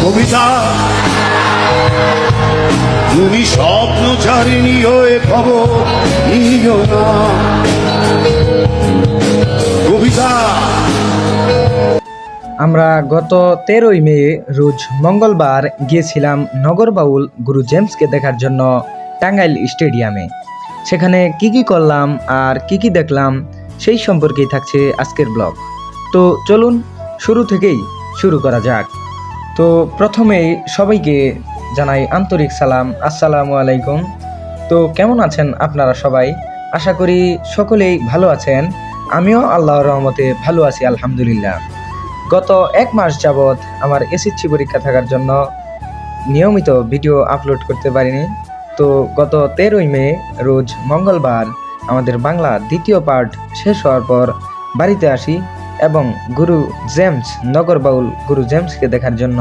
কবিতা তুমি স্বপ্ন ছাড়িনি হয়ে খবর নিও না আমরা গত তেরোই মে রোজ মঙ্গলবার গিয়েছিলাম নগরবাউল গুরু জেমসকে দেখার জন্য টাঙ্গাইল স্টেডিয়ামে। সেখানে কি কি করলাম আর কি কি দেখলাম সেই সম্পর্কেই থাকছে আজকের ব্লগ। তো চলুন শুরু থেকেই শুরু করা যাক। তো প্রথমেই সবাইকে জানাই আন্তরিক সালাম, আসসালামু আলাইকুম। তো কেমন আছেন আপনারা সবাই? আশা করি সকলেই ভালো আছেন। আমিও আল্লাহর রহমতে ভালো আছি, আলহামদুলিল্লাহ। গত এক মাস যাবৎ আমার এসএসসি পরীক্ষা থাকার জন্য নিয়মিত ভিডিও আপলোড করতে পারিনি। তো গত তেরোই মে, রোজ মঙ্গলবার আমাদের বাংলা দ্বিতীয় পার্ট শেষ হওয়ার পর বাড়িতে আসি এবং গুরু জেমস নগরবাউল গুরু জেমসকে দেখার জন্য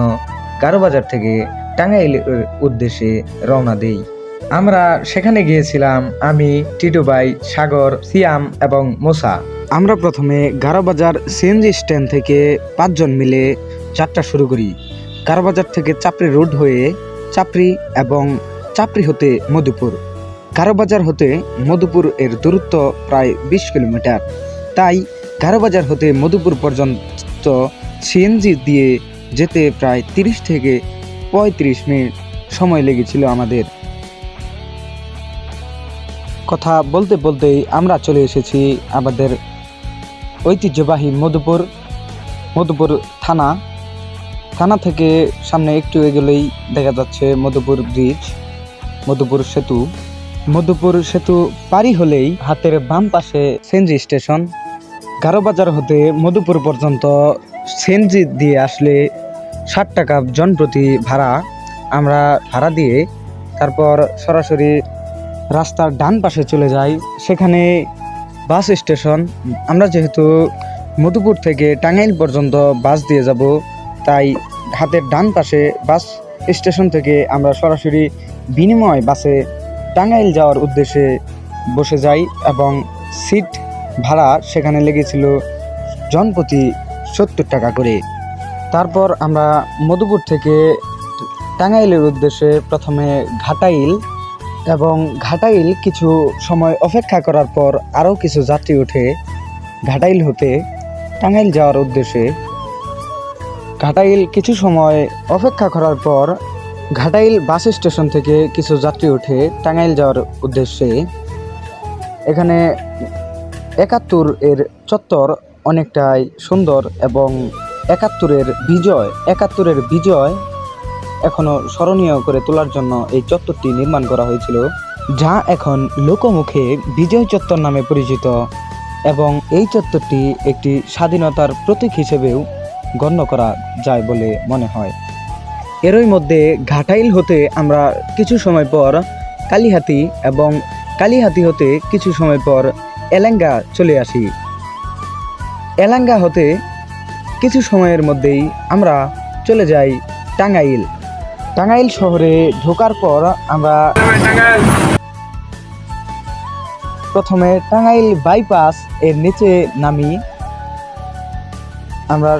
কারোবাজার থেকে টাঙ্গাইলের উদ্দেশ্যে রওনা দেই। আমরা সেখানে গিয়েছিলাম, আমি টিটুবাই সাগর, সিয়াম এবং মোসা। আমরা প্রথমে গারোবাজার সিএনজি স্ট্যান্ড থেকে পাঁচজন মিলে যাত্রা শুরু করি। গারোবাজার থেকে চাপড়ি রোড হয়ে চাপড়ি এবং চাপড়ি হতে মধুপুর। গারোবাজার হতে মধুপুর এর দূরত্ব প্রায় বিশ কিলোমিটার। তাই গারোবাজার হতে মধুপুর পর্যন্ত সিএনজি দিয়ে যেতে প্রায় তিরিশ থেকে পঁয়ত্রিশ মিনিট সময় লেগেছিল আমাদের। কথা বলতে বলতেই আমরা চলে এসেছি আমাদের ঐতিহ্যবাহী মধুপুর মধুপুর থানা। থানা থেকে সামনে একটু এগোলেই দেখা যাচ্ছে মধুপুর ব্রিজ মধুপুর সেতু। মধুপুর সেতু পারি হলেই হাতের বাম পাশে সেনজি স্টেশন। গারোবাজার হতে মধুপুর পর্যন্ত সেনজি দিয়ে আসলে ষাট টাকা জন প্রতি ভাড়া। আমরা ভাড়া দিয়ে তারপর সরাসরি রাস্তার ডান পাশে চলে যাই। সেখানে বাস স্টেশন। আমরা যেহেতু মধুপুর থেকে টাঙ্গাইল পর্যন্ত বাস দিয়ে যাব, তাই হাতের ডান পাশে বাস স্টেশন থেকে আমরা সরাসরি বিনিময় বাসে টাঙ্গাইল যাওয়ার উদ্দেশ্যে বসে যাই এবং সিট ভাড়া সেখানে লেগেছিল জনপ্রতি সত্তর টাকা করে। তারপর আমরা মধুপুর থেকে টাঙ্গাইলের উদ্দেশ্যে প্রথমে ঘাটাইল এবং ঘাটাইল কিছু সময় অপেক্ষা করার পর আরও কিছু যাত্রী উঠে ঘাটাইল হতে টাঙ্গাইল যাওয়ার উদ্দেশ্যে। ঘাটাইল কিছু সময় অপেক্ষা করার পর ঘাটাইল বাস স্টেশন থেকে কিছু যাত্রী উঠে টাঙ্গাইল যাওয়ার উদ্দেশ্যে। এখানে একাত্তর এর চত্বর অনেকটাই সুন্দর এবং একাত্তরের বিজয় একাত্তরের বিজয় এখনও স্মরণীয় করে তোলার জন্য এই চত্বরটি নির্মাণ করা হয়েছিল, যা এখন লোকমুখে বিজয় চত্বর নামে পরিচিত এবং এই চত্বরটি একটি স্বাধীনতার প্রতীক হিসেবেও গণ্য করা যায় বলে মনে হয়। এরই মধ্যে ঘাটাইল হতে আমরা কিছু সময় পর কালীহাতি এবং কালীহাতি হতে কিছু সময় পর এলেঙ্গা চলে আসি। এলাঙ্গা হতে কিছু সময়ের মধ্যেই আমরা চলে যাই টাঙ্গাইল। টাঙ্গাইল শহরে ঢোকার পর আমরা প্রথমে টাঙ্গাইল বাইপাস এর নিচে নামি। আমরা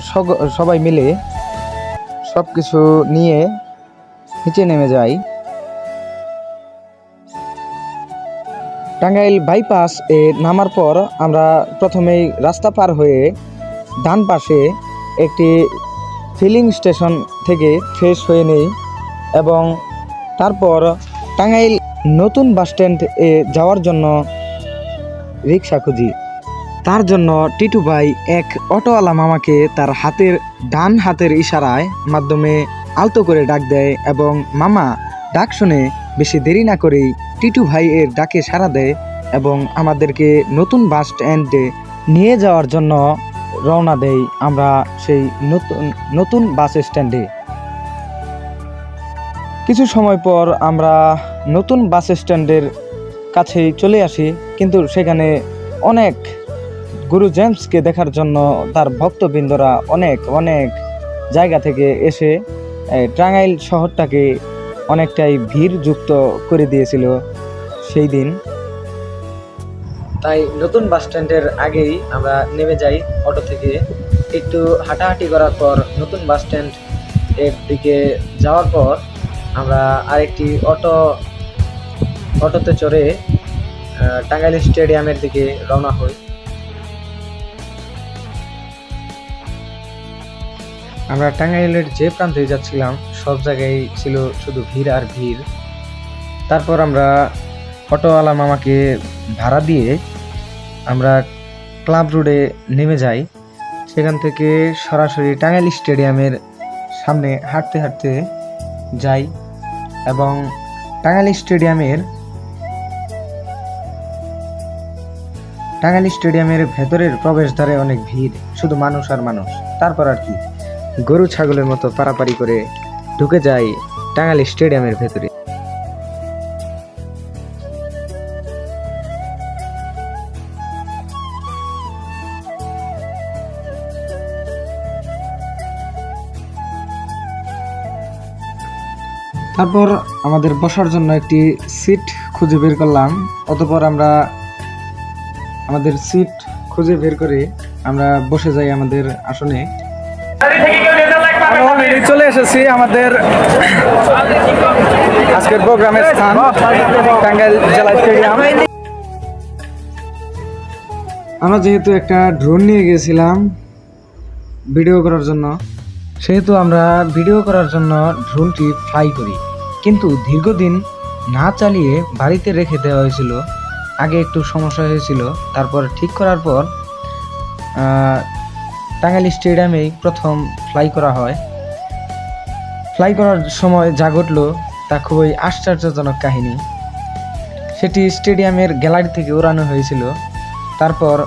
সবাই মিলে সব কিছু নিয়ে নিচে নেমে যাই। টাঙ্গাইল বাইপাস এ নামার পর আমরা প্রথমেই রাস্তা পার হয়ে ডান পাশে একটি ফিলিং স্টেশন থেকে ফ্রেশ হয়ে নেই। এবং তারপর টাঙ্গাইল নতুন বাস স্ট্যান্ড এ যাওয়ার জন্য রিক্সা খুঁজি। তার জন্য টিটু ভাই এক অটোওয়ালা মামাকে তার হাতের, ডান হাতের ইশারায় মাধ্যমে আলতো করে ডাক দেয় এবং মামা ডাক শুনে বেশি দেরি না করেই টিটু ভাই এর ডাকে সাড়া দেয় এবং আমাদেরকে নতুন বাস স্ট্যান্ডে নিয়ে যাওয়ার জন্য রওনা দেই আমরা সেই নতুন নতুন বাস স্ট্যান্ডে কিছু সময় পর আমরা নতুন বাস স্ট্যান্ডের কাছেই চলে আসি, কিন্তু সেখানে অনেক গুরু জেমসকে দেখার জন্য তার ভক্তবৃন্দরা অনেক অনেক জায়গা থেকে এসে টাঙ্গাইল শহরটাকে অনেকটাই ভিড় যুক্ত করে দিয়েছিল সেই দিন। তাই নতুন বাস স্ট্যান্ডের আগেই আমরা নেমে যাই অটো থেকে। একটু হাঁটাহাঁটি করার পর নতুন বাস স্ট্যান্ড এর দিকে যাওয়ার পর আমরা আরেকটি অটো, অটোতে চড়ে টাঙ্গাইল স্টেডিয়ামের দিকে রওনা হই। আমরা টাঙ্গাইলের যে প্রান্তে যাচ্ছিলাম, সব জায়গায় ছিল শুধু ভিড় আর ভিড়। তারপর আমরা অটোওয়ালা মামাকে ভাড়া দিয়ে আমরা ক্লাব রোডে নেমে যাই। সেখান থেকে সরাসরি টাঙ্গাইল স্টেডিয়ামের সামনে হাঁটতে হাঁটতে যাই। এবং টাঙ্গাইল স্টেডিয়ামের টাঙ্গাইল স্টেডিয়ামের ভেতরের প্রবেশদ্বারে অনেক ভিড়, শুধু মানুষ আর মানুষ। তারপর আর কি? গরু, ছাগলের মতো পারাপারি করে ঢুকে যায় টাঙ্গাইল স্টেডিয়ামের ভেতরে। তারপর আমাদের বসার জন্য একটি সিট খুঁজে বের করলাম। অতপর আমরা আমাদের সিট খুঁজে বের করে আমরা বসে যাই আমাদের আসনে। চলে এসেছি আমাদের আজকের প্রোগ্রামের স্থান, টাঙ্গাইল জেলা স্টেডিয়াম। আমরা যেহেতু একটা ড্রোন নিয়ে গিয়েছিলাম ভিডিও করার জন্য। সেহেতু আমরা ভিডিও করার জন্য ড্রোনটি ফ্লাই করি। কিন্তু দীর্ঘদিন না চালিয়ে বাড়িতে রেখে দেওয়া হয়েছিল। আগে একটু সমস্যা হয়েছিল। তারপর ঠিক করার পর আহ, টাঙ্গাইল স্টেডিয়ামেই প্রথম ফ্লাই করা হয়। ফ্লাই করার সময় যা ঘটলো তা খুবই আশ্চর্যজনক কাহিনী। সেটি স্টেডিয়ামের গ্যালারি থেকে উড়ানো হয়েছিল। তারপর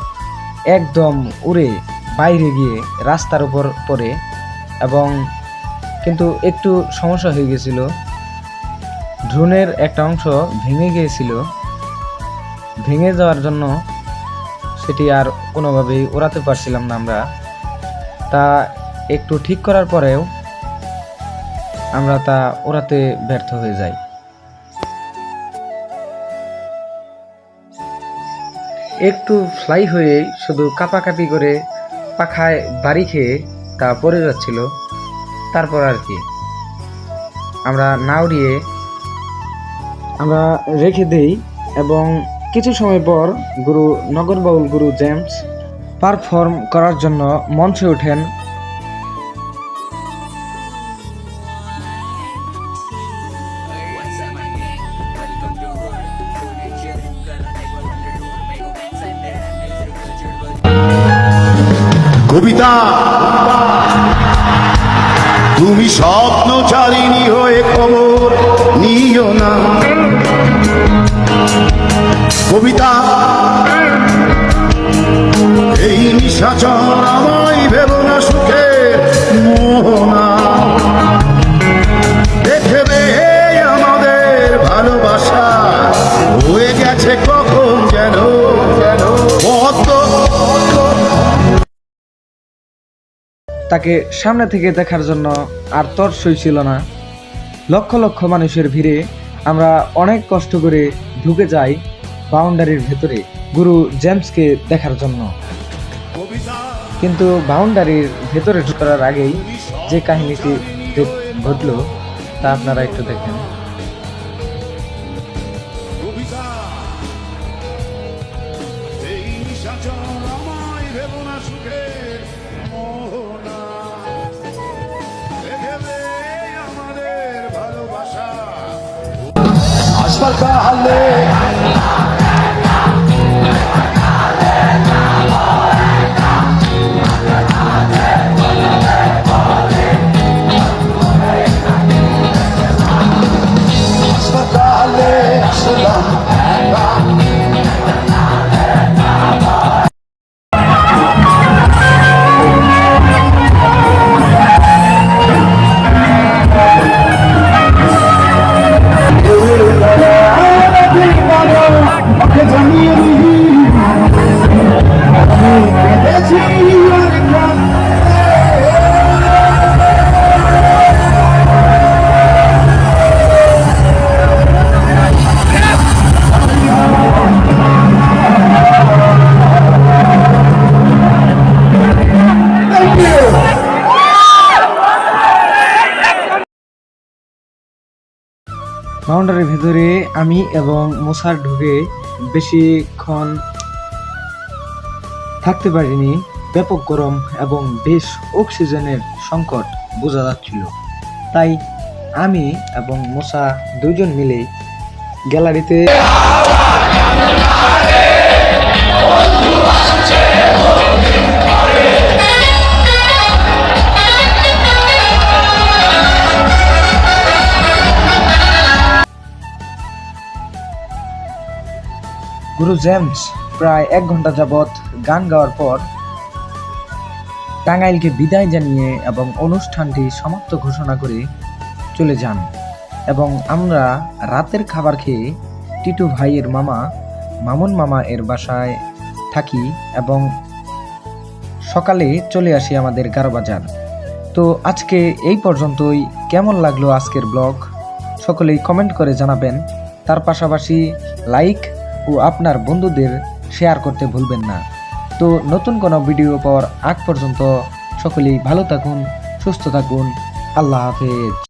একদম উড়ে বাইরে গিয়ে রাস্তার উপর পড়ে এবং কিন্তু একটু সমস্যা হয়ে গেছিল। ড্রোনের একটা অংশ ভেঙে গিয়েছিল। ভেঙে যাওয়ার জন্য সেটি আর কোনোভাবেই ওড়াতে পারছিলাম না আমরা। তা একটু ঠিক করার পরেও আমরা তা ওড়াতে ব্যর্থ হয়ে যাই। একটু ফ্লাই হয়ে শুধু কাপাকাপি করে পাখায় বাড়ি খেয়ে তা পড়ে যাচ্ছিল। তারপর আর কি। আমরা না উড়িয়ে আমরা রেখে দেই এবং কিছু সময় পর গুরু নগরবাউল গুরু জেমস পারফর্ম করার জন্য মঞ্চে ওঠেন। কবিতা স্বপ্ন চারিণী হয়ে খবর নিও না। কবিতা এই নিশাচর আমায় ভেব না মোহনা। তাকে সামনে থেকে দেখার জন্য আর তর্সই ছিল না। লক্ষ লক্ষ মানুষের ভিড়ে আমরা অনেক কষ্ট করে ঢুকে যাই বাউন্ডারির ভেতরে গুরু জেমসকে দেখার জন্য। কিন্তু বাউন্ডারির ভেতরে ঢুকার আগেই যে কাহিনীটি ঘটল, তা আপনারা একটু দেখেন। হাসপাতালে হাসপাতালে বাউন্ডারির ভেতরে আমি এবং মোসার ঢুকে বেশিক্ষণ থাকতে পারিনি। ব্যাপক গরম এবং বেশ অক্সিজেনের সংকট বোঝা যাচ্ছিল। তাই আমি এবং মোসা দুজন মিলে গ্যালারিতে গুরু জেমস প্রায় এক ঘণ্টা যাবৎ গান গাওয়ার পর টাঙ্গাইলকে বিদায় জানিয়ে এবং অনুষ্ঠানটি সমাপ্ত ঘোষণা করে চলে যান। এবং আমরা রাতের খাবার খেয়ে টিটু ভাইয়ের মামা, মামুন মামা এর বাসায় থাকি এবং সকালে চলে আসি আমাদের গারোবাজার। তো আজকে এই পর্যন্তই। কেমন লাগল আজকের ব্লগ? সকলেই কমেন্ট করে জানাবেন। তার পাশাপাশি লাইক ও আপনার বন্ধুদের শেয়ার করতে ভুলবেন না। তো নতুন কোনো ভিডিও পাওয়ার আগ পর্যন্ত সকলেই ভালো থাকুন, সুস্থ থাকুন। আল্লাহ হাফেজ।